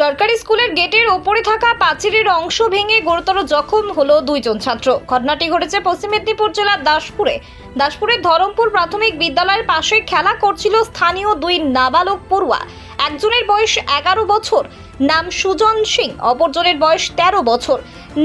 সরকারি স্কুলের গেটের ওপরে থাকা পাঁচিরের অংশ ভেঙে গুরুতর জখম হলো দুইজন ছাত্র। ঘটনাটি ঘটেছে পশ্চিম মেদিনীপুর জেলার দাসপুরে। দাসপুরের ধরমপুর প্রাথমিক বিদ্যালয়ের পাশে খেলা করছিল স্থানীয় দুই নাবালক পড়ুয়া। একজনের বয়স এগারো বছর, নাম সুজন সিং, অপরজনের বয়স তেরো বছর,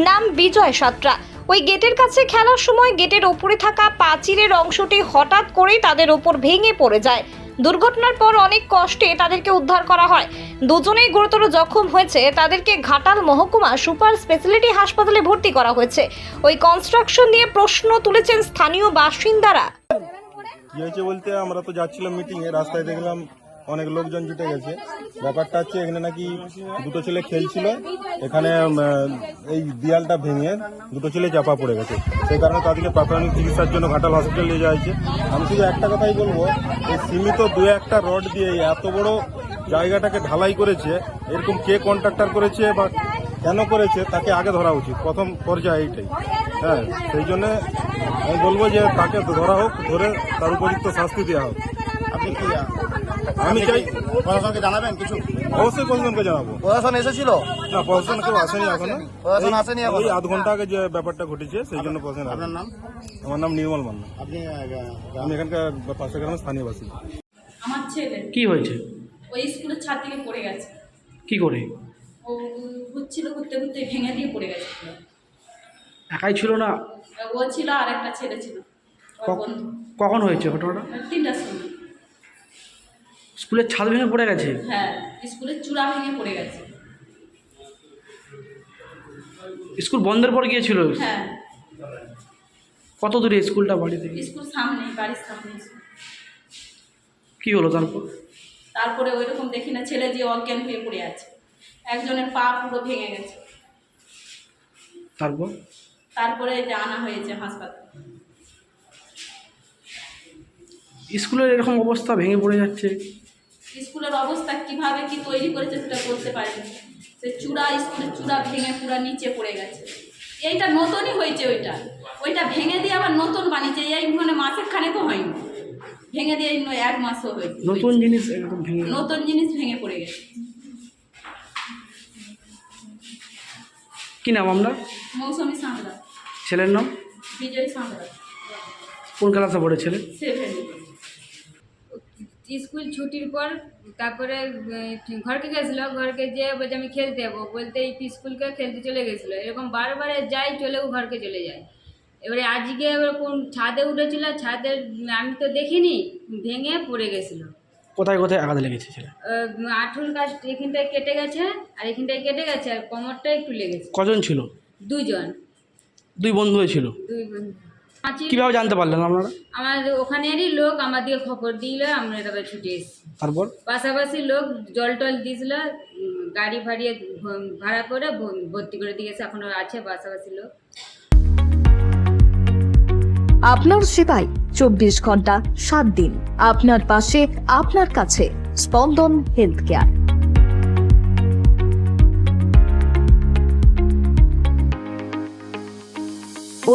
নাম বিজয় সাত্রা। ওই গেটের কাছে খেলার সময় গেটের ওপরে থাকা পাঁচিরের অংশটি হঠাৎ করেই তাদের ওপর ভেঙে পড়ে যায়। দুর্ঘটনার পর অনেক কষ্টে তাদেরকে উদ্ধার করা হয়। দুজনেই গুরুতর জখম হয়েছে। তাদেরকে ঘাটাল মহকুমা সুপার স্পেশালিটি হাসপাতালে ভর্তি করা হয়েছে। ওই কনস্ট্রাকশন নিয়ে প্রশ্ন তুলেছেন স্থানীয় বাসিন্দারা। কি হয়েছে বলতে? আমরা তো যাচ্ছিলাম মিটিং এ রাস্তায় দেখলাম অনেক লোকজন জুটে গেছে। ব্যাপারটা হচ্ছে এখানে নাকি দুটো ছেলে খেলছিল। এখানে এই দেয়ালটা ভেঙে দুটো ছেলে চাপা পড়ে গেছে। সেই কারণে তাদেরকে প্রাথমিক চিকিৎসার জন্য ঘাটাল হসপিটাল নিয়ে যাওয়া হয়েছে। আমি শুধু একটা কথাই বলব, এই সীমিত দু একটা রড দিয়ে এত বড় জায়গাটাকে ঢালাই করেছে, এরকম কে কন্ট্রাক্টর করেছে বা কেন করেছে তাকে আগে ধরা উচিত। প্রথম পর্যায়ে এইটাই। হ্যাঁ সেই জন্য আমি বলব যে তাকে ধরা হোক, ধরে তার উপযুক্ত শাস্তি দেওয়া হোক। আপনি কি আমি চাই প্রশাসনকে জানাবেন কিছু অবশ্যই প্রশাসনকে জানাব। প্রশাসন এসেছিল? না প্রশাসন কেউ আসেনি এখনও। প্রশাসন আসেনি? এই আধ ঘণ্টা আগে যে ব্যাপারটা ঘটেছে সেই জন্য প্রশাসন। আপনার নাম? আমার নাম নির্মল মান্না। আপনি আমি এখানকার পাশে গ্রামের স্থানীয় বাসিন্দা। আমার ছেলে। কি হয়েছে? ওই স্কুলের ছাদ থেকে পড়ে গেছে। কি করে? ও ঘুরছিল ঘুরতে ঘুরতে ভেঙে দিয়ে পড়ে গেছে। একাই ছিল না? ও ছিল আর একটা ছেলে ছিল। ওর ক- বন্ধু। কখন হয়েছে ঘটনাটা? তিনটার সময়। স্কুলের ছাদ ভেঙে পড়ে গেছে? হ্যাঁ স্কুলের চূড়া ভেঙে পড়ে গেছে। স্কুল বন্ধের পর গিয়েছিল? হ্যাঁ। কত দূরে স্কুলটা বাড়ি থেকে? স্কুল সামনে বাড়ির সামনে। কি হলো তারপর? তারপরে ওই রকম দেখি না ছেলে যে অজ্ঞান হয়ে পড়ে আছে। একজনের পা পুরো ভেঙে গেছে। তারপর? তারপরে যে আনা হয়েছে হাসপাতাল। স্কুলের এরকম অবস্থা ভেঙে পড়ে যাচ্ছে? স্কুলের অবস্থা কীভাবে কি তৈরি করেছে সেটা বলতে পারিনি। সে চূড়া স্কুলের চূড়া ভেঙে পুরো নিচে পড়ে গেছে। এইটা নতুনই হয়েছে ওইটা। ওইটা ভেঙে দিয়ে আবার নতুন বানিয়েছে। এই মানে মাসের খানেকও হয়নি। ভেঙে দিয়ে এক মাসও হয়েছে নতুন জিনিস ভেঙে নতুন জিনিস ভেঙে পড়ে গেছে। কি নাম আপনার? মৌসুমি সাঁতরা। ছেলের নাম? বিজয় সাঁতরা। কোন ক্লাসে পড়ে ছেলে? সেভেন। স্কুল ছুটির পর তারপরে ঘরকে গেছিল ঘরকে যে বলছে আমি খেলতে যাব। বলতে এই স্কুলকে খেলতে চলে গেছিল। এরকম বারবার যাই চলেও ঘরকে চলে যায়। এবারে আজকে এবার কোন ছাদে উঠেছিল ছাদের আমি তো দেখিনি ভেঙে পড়ে গেছিল। কোথায় কোথায় আঘাত লেগেছে ছেলে আঁঠুর এখানটায় কেটে গেছে আর এখানটায় কেটে গেছে আর কোমরটা একটু লেগেছে। কজন ছিল? দুজন। দুই বন্ধু ছিল? দুই বন্ধু। কীভাবে জানতে পারলেন আপনারা? আমার ওখানেরই লোক আমাদের খবর দিল আমরা তবে ছুটে এসেছি। তারপর? পাশাপাশি লোক জল টল দিয়েছিল গাড়ি ভাড়িয়ে ভাড়া করে ভ- ভর্তি করে দিয়েছে এখনও আছে পাশাপাশি লোক। আপনার সেবায় চব্বিশ ঘণ্টা সাত দিন। আপনার পাশে আপনার কাছে স্পন্দন হেলথ কেয়ার।